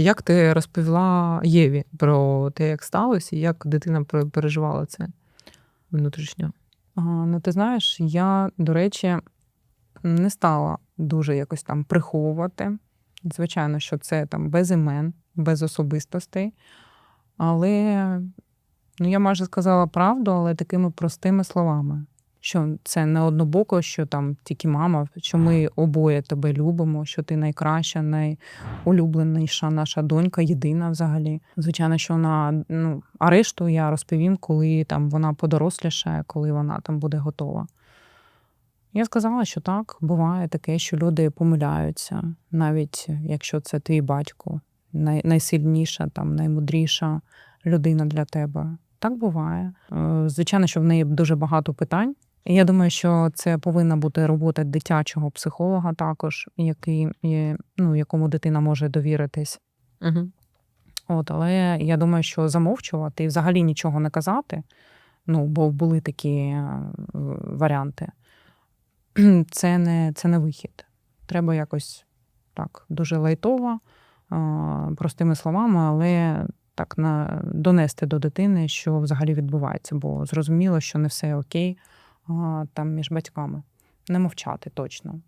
Як ти розповіла Єві про те, як сталося, і як дитина переживала це внутрішньо? А, Ну, ти знаєш, я, до речі, не стала дуже якось там приховувати. Звичайно, що це там без імен, без особистостей. Але ну, я майже сказала правду, але такими простими словами. Що це не однобоко, що там тільки мама, що ми обоє тебе любимо, що ти найкраща, найулюбленіша наша донька, єдина взагалі. Звичайно, що вона, ну, а я розповім, коли там вона подорослішає, коли вона там буде готова. Я сказала, що так, буває таке, що люди помиляються, навіть якщо це твій батько, най- найсильніша, там, наймудріша людина для тебе. Так буває. Е, Звичайно, що в неї дуже багато питань. Я думаю, що це повинна бути робота дитячого психолога також, який, є, ну, якому дитина може довіритись. Угу. От, але я думаю, що замовчувати і взагалі нічого не казати, ну, бо були такі е, варіанти. Це не, це не вихід. Треба якось так, дуже лайтово, е, простими словами, але так на, донести до дитини, що взагалі відбувається, бо зрозуміло, що не все окей там між батьками. Не мовчати точно.